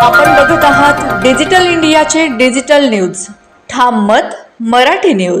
आपण बघत आहात डिजिटल इंडियाचे डिजिटल न्यूज. ठाम मत मराठी न्यूज.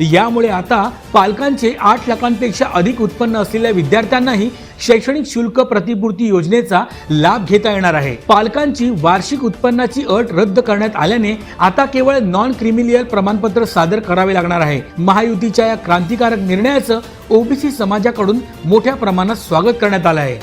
यामुळे आता पालकांचे आठ लाखांपेक्षा अधिक उत्पन्न असलेल्या विद्यार्थ्यांनाही शैक्षणिक शुल्क प्रतिपूर्ती योजनेचा लाभ घेता येणार आहे. पालकांची वार्षिक उत्पन्नाची अट रद्द करण्यात आल्याने आता केवळ नॉन क्रिमिलियल प्रमाणपत्र सादर करावे लागणार आहे. महायुतीच्या या क्रांतिकारक निर्णयाचं ओबीसी समाजाकडून मोठ्या प्रमाणात स्वागत करण्यात आलं आहे.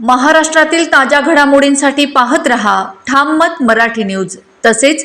महाराष्ट्रातील ताज्या घडामोडींसाठी पाहत रहा. ठाम मत मराठी न्यूज. तसेच